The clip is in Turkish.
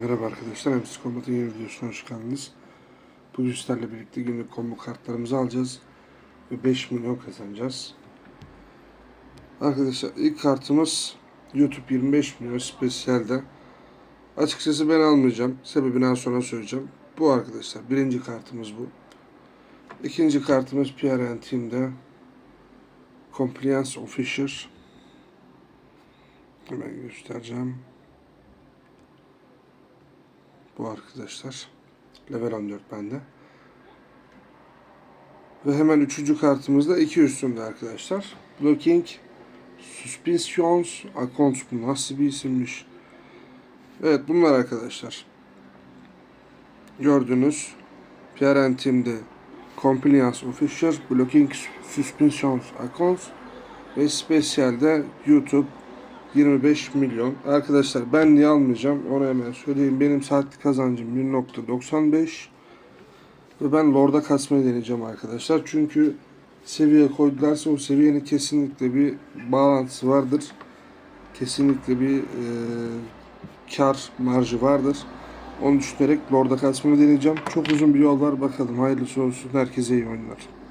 Merhaba arkadaşlar, MC Combat'ın yeni videosuna hoş geldiniz. Bugün sizlerle birlikte günlük combo kartlarımızı alacağız ve 5 milyon kazanacağız. Arkadaşlar ilk kartımız YouTube 25 milyon spesiyelde. Açıkçası ben almayacağım. Sebebini az sonra söyleyeceğim. Bu arkadaşlar birinci kartımız bu. İkinci kartımız PRN Team'de Compliance Officer. Hemen göstereceğim. Bu arkadaşlar. Level 14 bende. Ve hemen üçüncü kartımızda iki üstünde arkadaşlar. Blocking Suspensions Accounts bu nasıl bir isimmiş. Evet bunlar arkadaşlar. Gördünüz. PRN Team'de Compliance Officer Blocking Suspensions Accounts ve Special'de YouTube 25 milyon. Arkadaşlar ben niye almayacağım onu hemen söyleyeyim. Benim saatlik kazancım 1.95 ve ben Lord'a kasmayı deneyeceğim arkadaşlar. Çünkü seviye koydularsa o seviyenin kesinlikle bir bağlantısı vardır. Kesinlikle bir e, kar marjı vardır. Onu düşünerek Lord'a kasmayı deneyeceğim. Çok uzun bir yol var bakalım. Hayırlısı olsun. Herkese iyi oyunlar.